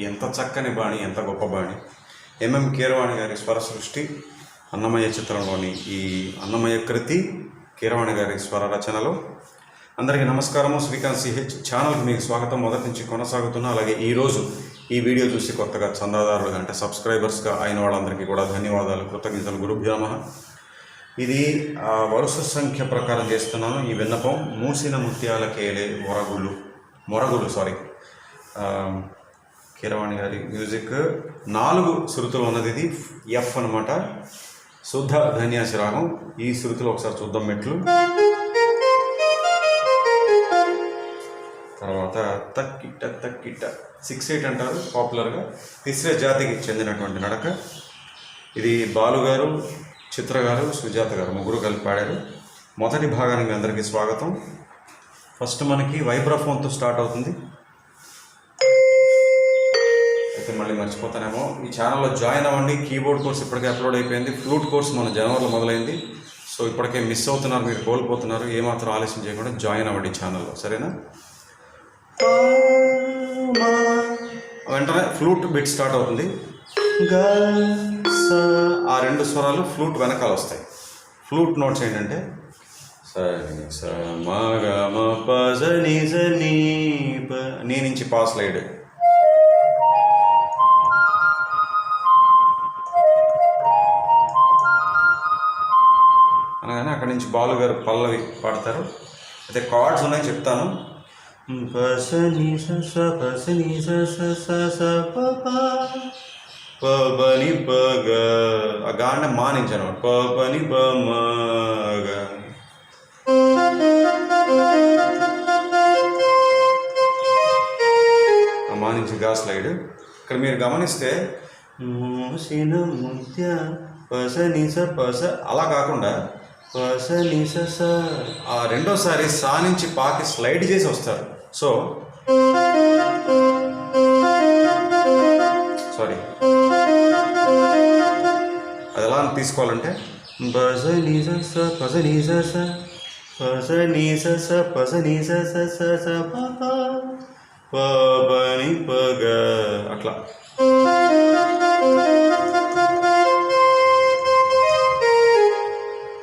ఎంత చక్కని బాణి ఎంత గొప్ప బాణి. ఎంఎం కీరవాణి గారి స్వర సృష్టి అన్నమయ్య చిత్రంలోని ఈ అన్నమయ్య కృతి కీరవాణి గారి స్వర రచనలు. అందరికీ నమస్కారము. శ్రీకాంత్ సిహెచ్ ఛానల్కి మీకు స్వాగతం. మొదటి నుంచి కొనసాగుతున్నా అలాగే ఈరోజు ఈ వీడియో చూసి కొత్తగా చందాదారులుగా అంటే సబ్స్క్రైబర్స్గా అయిన వాళ్ళందరికీ కూడా ధన్యవాదాలు. కృతజ్ఞతలు. గురుభ్యామ ఇది వరుస సంఖ్య ప్రకారం చేస్తున్నాను. ఈ విన్నపం మూసిన ముత్యాల కేలే మొరగులు. మొరగులు సారీ. కీరవాణి గారి మ్యూజిక్ నాలుగు శృతులు ఉన్నది ఇది. ఎఫ్ అనమాట శుద్ధ ధన్యాసి రాగం. ఈ శృతులు ఒకసారి చూద్దాం మెట్లు. తర్వాత తక్కిట తక్కిట. సిక్స్ ఎయిట్ అంటారు పాపులర్గా తిస్రే జాతికి చెందినటువంటి నడక. ఇది బాలు గారు చిత్ర గారు సుజాత గారు ముగ్గురు కలిపి పాడారు. మొదటి భాగానికి మీ అందరికీ స్వాగతం. ఫస్ట్ మనకి వైబ్రాఫోన్తో స్టార్ట్ అవుతుంది. చెప్తే మళ్ళీ మర్చిపోతానేమో. ఈ ఛానల్లో జాయిన్ అవ్వండి. కీబోర్డ్ కోర్స్ ఇప్పటికే అప్లోడ్ అయిపోయింది. ఫ్లూట్ కోర్స్ మన జనవరిలో మొదలైంది. సో ఇప్పటికే మిస్ అవుతున్నారు మీరు కోల్పోతున్నారు. ఏమాత్రం ఆలస్యం చేయకుండా జాయిన్ అవ్వండి ఛానల్లో సరేనా? వెంటనే ఫ్లూట్ బిట్ స్టార్ట్ అవుతుంది. ఆ రెండు స్వరాలు ఫ్లూట్ వెనకాల వస్తాయి. ఫ్లూట్ నోట్స్ ఏంటంటే సని స గ మ ప ప నీ నుంచి పాస్ లైడ్. అక్కడి నుంచి బాలు గారు పల్లవి పాడతారు. అయితే కార్డ్స్ ఉన్నాయి చెప్తాను. పస ని స స పస ని స స స స ప ప ప బ ని ప గ. ఆ గా అంటే మా నుంచి అనమాట. ప ప ని ప మ గ. మా నుంచి గా స్లైడ్. ఇక్కడ మీరు గమనిస్తే మోసిన ముత్య పస నిస పస అలా కాకుండా ఆ రెండోసారి సా నుంచి పాకి స్లైడ్ చేసి వస్తారు. So sorry. అది ఎలా తీసుకోవాలంటే పస నిస స పస నిస స పస నిస స పస నిస స స స ప ప అట్లా.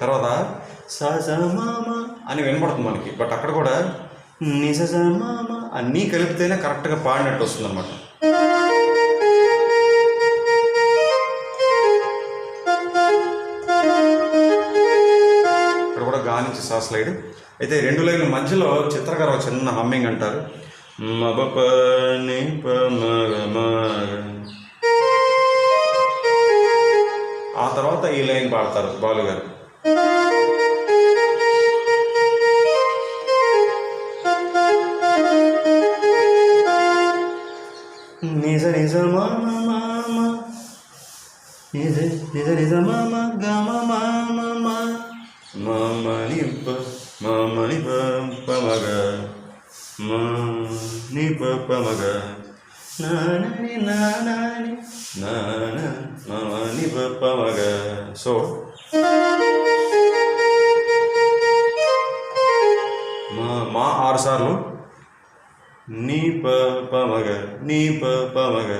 తర్వాత స మామ అని వినపడుతుంది మనకి. బట్ అక్కడ కూడా ని మామ అన్నీ కలిపితేనే కరెక్ట్గా పాడినట్టు వస్తుంది అనమాట ఇక్కడ కూడా గానించి సా స్లైడ్. అయితే రెండు లైన్ల మధ్యలో చిత్రకారు చిన్న హమ్మింగ్ అంటారు. మ ఆ తర్వాత ఈ లైన్ పాడతారు బాలు గారు నిజ నిజ మామ మామ. నిజ నిజ నిజ మామ గమ మామ మామ ని మామ ని పమగ. మా ని పమగ. ప మగ నాని నాని నాన మామ ని పమగ. సో మా ఆరు సార్లు. నీ ప ప నీ ప ప సగ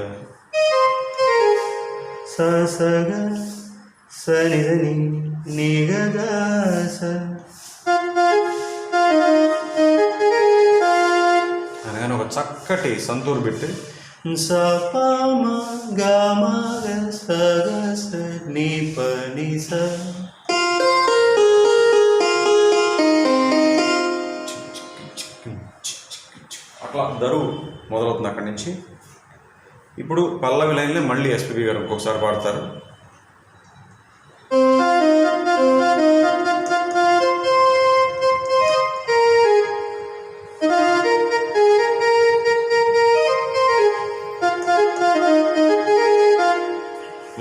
స స గ స గ అనగానే ఒక చక్కటి సంతూరు పెట్టి. స ప మ గ గ స నీ స ప స. అట్లా దరువు మొదలవుతుంది అక్కడి నుంచి. ఇప్పుడు పల్లవి లైన్లే మళ్ళీ ఎస్పీబీ గారు ఇంకొకసారి పాడతారు.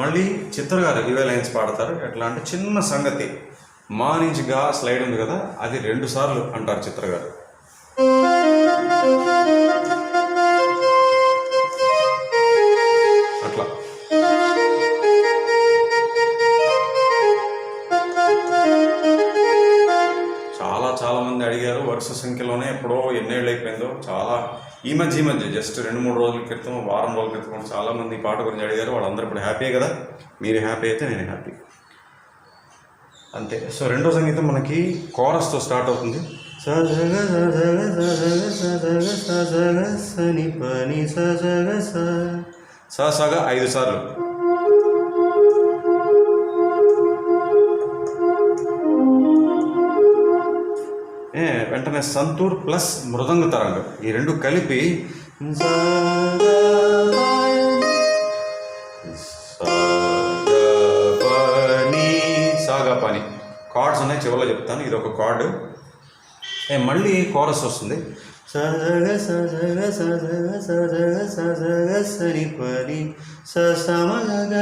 మళ్ళీ చిత్ర గారు ఇవే లైన్స్ పాడతారు. ఎట్లా అంటే చిన్న సంగతి. మా నుంచి గా స్లైడ్ ఉంది కదా అది రెండు సార్లు అంటారు చిత్ర గారు. అట్లా. చాలా చాలా మంది అడిగారు వరుస సంఖ్యలోనే ఎప్పుడో ఎన్నేళ్ళు అయిపోయిందో. చాలా ఈ మధ్య ఈ మధ్య జస్ట్ రెండు మూడు రోజుల క్రితం వారం రోజుల క్రితం చాలామంది పాట గురించి అడిగారు. వాళ్ళందరూ ఇప్పుడు హ్యాపీ కదా? మీరు హ్యాపీ అయితే నేను హ్యాపీ అంతే. సో రెండో సంగీతం మనకి కోరస్తో స్టార్ట్ అవుతుంది. సజగ సజగ సజగ సజగ సజగ సని పని సజగ స స సగ ఐదు సార్లు ఏ వెంటనే సంతూర్ ప్లస్ మృదంగ తరంగం ఈ రెండు కలిపి సాగా పని కార్డ్స్ ఉన్నాయి చివరిలో చెప్తాను ఇది ఒక కార్డు మళ్ళీ కోరస్ వస్తుంది. సజగ సజగ సజగ సజగ సజగ సని పని స సమగ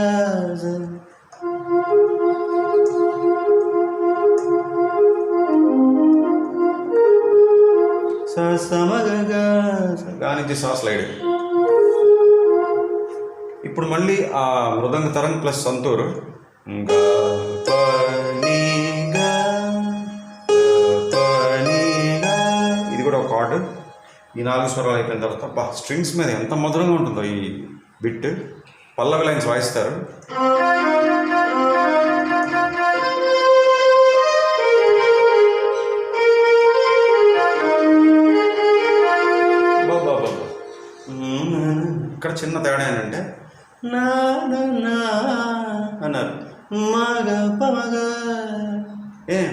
సమగ నుంచి సా స్లైడ్. ఇప్పుడు మళ్ళీ ఆ మృదంగ తరంగ్ ప్లస్ సంతూర్. గ, కార్డు. ఈ నాలుగు స్వరాలు అయిపోయిన తర్వాత బా స్ట్రింగ్స్ మీద ఎంత మధురంగా ఉంటుందో ఈ బిట్. పల్లవి లైన్స్ వాయిస్తారు. ఇక్కడ చిన్న తేడా ఏంటంటే నా నా అన్నారు. మగ పమగ. ఏ?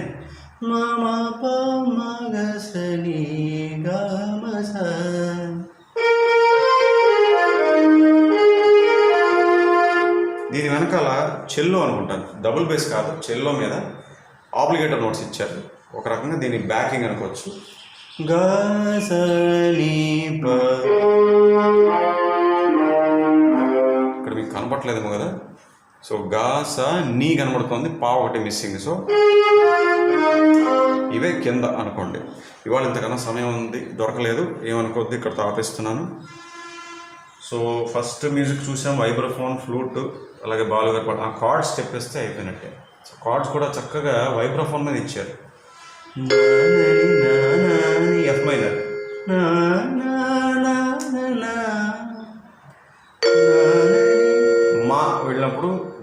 మమ ప మగ సని గమ స దీని వెనకాల చెల్లో అనుకుంటాను డబుల్ బేస్ కాదు చెల్లో మీద ఆబ్లిగేటర్ నోట్స్ ఇచ్చారు. ఒక రకంగా దీని బ్యాకింగ్ అనుకోవచ్చు. ఇక్కడ మీకు కనపట్లేదేమో కదా? సో గా స నీ కనబడుతుంది పా ఒకటి మిస్సింగ్ సో ఇవే కింద అనుకోండి. ఇవాళ ఇంతకన్నా సమయం ఉంది దొరకలేదు ఏమనుకోద్ది ఇక్కడ ఆపేస్తున్నాను. సో ఫస్ట్ మ్యూజిక్ చూసాం వైబ్రోఫోన్ ఫ్లూట్ అలాగే బాలుగారు పాట ఆ కార్డ్స్ చెప్పేస్తే అయిపోయినట్టే. సో కార్డ్స్ కూడా చక్కగా వైబ్రోఫోన్ మీద ఇచ్చారు. F minor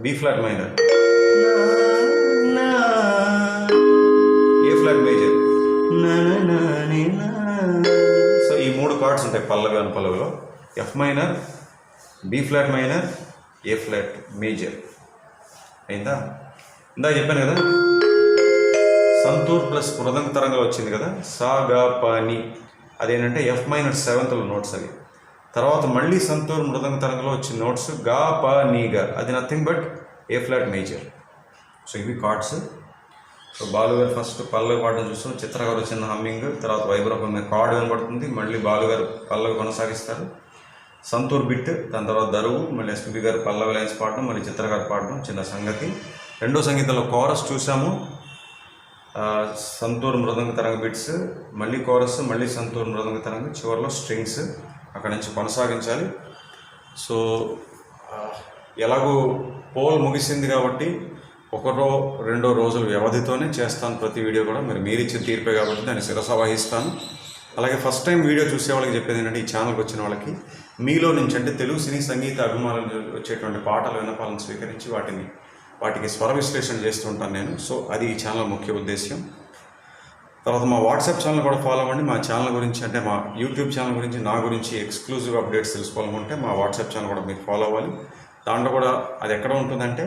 B flat minor A flat major so ఈ మూడు కార్డ్స్ ఉంటాయి పల్లవి అని పల్లవిలో F minor B flat minor A flat major అయిందా? ఇందా చెప్పాను కదా? సంతూర్ ప్లస్ మృదంగ తరంగా వచ్చింది కదా? సా గా ప ని. అదేంటంటే ఎఫ్ మైనర్ సెవెంత్లో నోట్స్ అవి. తర్వాత మళ్ళీ సంతూర్ మృదంగ తరంగంలో వచ్చిన నోట్స్గా ప నీ గా. అది nothing but A flat major so ఇవి కార్డ్స్ సో బాలుగారు ఫస్ట్ పల్లవి పాట చూస్తాం చిత్రగారు చిన్న వచ్చిన హమ్మింగ్ తర్వాత వైబ్రహం కార్డ్ కనబడుతుంది మళ్ళీ బాలుగారు పల్లవి కొనసాగిస్తారు. సంతూర్ బిట్ దాని తర్వాత దరువు మళ్ళీ ఎస్పీబీ గారు పల్లవి లైన్స్ పాడడం మళ్ళీ చిత్రగారు పాడడం చిన్న సంగతి. రెండో సంగీతంలో కోరస్ చూసాము. సంతూర్ మృదంగ తరంగ బిట్స్ మళ్ళీ కోరస్ మళ్ళీ సంతూర్ మృదంగ తరంగ చివరిలో స్ట్రింగ్స్ అక్కడ నుంచి కొనసాగించాలి. సో ఎలాగో పోల్ ముగిసింది కాబట్టి ఒకటో రెండో రోజుల వ్యవధితోనే చేస్తాను ప్రతి వీడియో కూడా. మరి మీరు ఇచ్చిన తీర్పే కాబట్టి దాన్ని శిరస వహిస్తాను అలాగే ఫస్ట్ టైం వీడియో చూసే వాళ్ళకి చెప్పేది ఏంటంటే ఈ ఛానల్కి వచ్చిన వాళ్ళకి మీలో నుంచి అంటే తెలుగు సినీ సంగీత అభిమానులు వచ్చేటువంటి పాటలు విన్నపాలను స్వీకరించి వాటిని వాటికి స్వర విశ్లేషణ చేస్తుంటాను నేను. సో అది ఈ ఛానల్ ముఖ్య ఉద్దేశ్యం. తర్వాత మా వాట్సాప్ ఛానల్ కూడా ఫాలో అవ్వండి. మా ఛానల్ గురించి అంటే మా యూట్యూబ్ ఛానల్ గురించి నా గురించి ఎక్స్క్లూజివ్ అప్డేట్స్ తెలుసుకోవాలనుకుంటే మా వాట్సాప్ ఛానల్ కూడా మీరు ఫాలో అవ్వాలి. దాంట్లో కూడా అది ఎక్కడ ఉంటుందంటే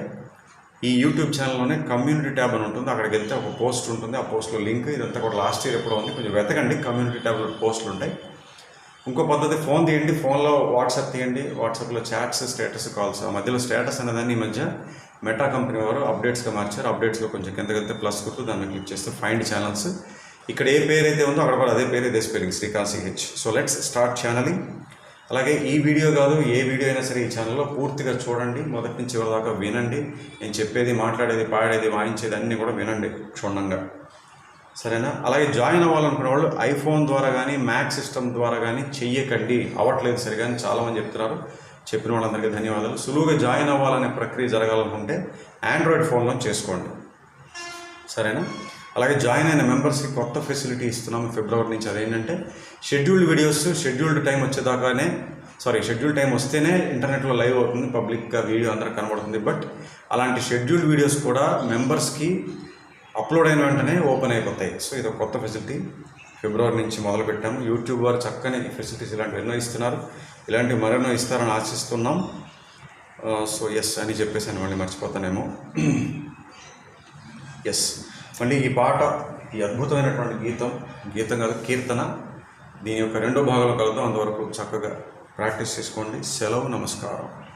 ఈ యూట్యూబ్ ఛానల్లోనే కమ్యూనిటీ ట్యాబ్ అని ఉంటుంది. అక్కడికి వెళ్తే ఒక పోస్ట్ ఉంటుంది. ఆ పోస్ట్లో లింక్ ఇదంతా కూడా లాస్ట్ ఇయర్ ఎప్పుడో ఉంది. కొంచెం వెతకండి. కమ్యూనిటీ ట్యాబ్లో పోస్టులు ఉంటాయి. ఇంకో పద్ధతి ఫోన్ తీయండి. ఫోన్లో వాట్సాప్ తీయండి. వాట్సాప్లో చాట్స్ స్టేటస్ కాల్స్. ఆ మధ్యలో స్టేటస్ అనేదాన్ని ఈ మధ్య మెటా కంపెనీ వారు అప్డేట్స్గా మార్చారు. అప్డేట్స్లో కొంచెం కిందకి వెళ్తే ప్లస్ గుర్తు దాన్ని క్లిక్ చేస్తే ఫైండ్ ఛానల్స్. ఇక్కడ ఏ పేరు అయితే ఉందో అక్కడ కూడా అదే పేరు ఇదే spelling. Srikanth CH so let's start channeling. అలాగే ఈ వీడియో కాదు ఏ వీడియో అయినా సరే ఈ ఛానల్లో పూర్తిగా చూడండి. మొదటి నుంచి దాకా వినండి. నేను చెప్పేది మాట్లాడేది పాడేది వాయించేది అన్నీ కూడా వినండి క్షుణ్ణంగా. సరేనా? అలాగే జాయిన్ అవ్వాలనుకునే వాళ్ళు ఐఫోన్ ద్వారా కానీ మ్యాక్ సిస్టమ్ ద్వారా కానీ చెయ్యకండి. అవ్వట్లేదు సరిగా అని చాలామంది చెప్తున్నారు. చెప్పిన వాళ్ళందరికీ ధన్యవాదాలు. సులువుగా జాయిన్ అవ్వాలనే ప్రక్రియ జరగాలనుకుంటే ఆండ్రాయిడ్ ఫోన్లో చేసుకోండి. సరేనా? అలాగే జాయిన్ అయిన మెంబర్స్కి కొత్త ఫెసిలిటీ ఇస్తున్నాము ఫిబ్రవరి నుంచి. అదేంటంటే షెడ్యూల్డ్ వీడియోస్ షెడ్యూల్డ్ టైం వచ్చేదాకానే సారీ షెడ్యూల్ టైం వస్తేనే ఇంటర్నెట్లో లైవ్ అవుతుంది పబ్లిక్గా వీడియో అందరికి కనబడుతుంది. బట్ అలాంటి షెడ్యూల్డ్ వీడియోస్ కూడా మెంబర్స్కి అప్లోడ్ అయిన వెంటనే ఓపెన్ అయిపోతాయి. సో ఇది ఒక కొత్త ఫెసిలిటీ ఫిబ్రవరి నుంచి మొదలుపెట్టాము. యూట్యూబ్ వారు చక్కని ఫెసిలిటీస్ ఇలాంటివి ఎన్నో ఇస్తున్నారు. ఇలాంటివి మరెన్నో ఇస్తారని ఆశిస్తున్నాం. Uh, సో ఎస్ అని చెప్పేసి మళ్ళీ మర్చిపోతానేమో. ఎస్ మళ్ళీ ఈ పాట ఈ అద్భుతమైనటువంటి గీతం గీతం కాదు కీర్తన దీని యొక్క రెండో భాగంలో కలుద్దాం. అంతవరకు చక్కగా ప్రాక్టీస్ చేసుకోండి. సెలవు నమస్కారం.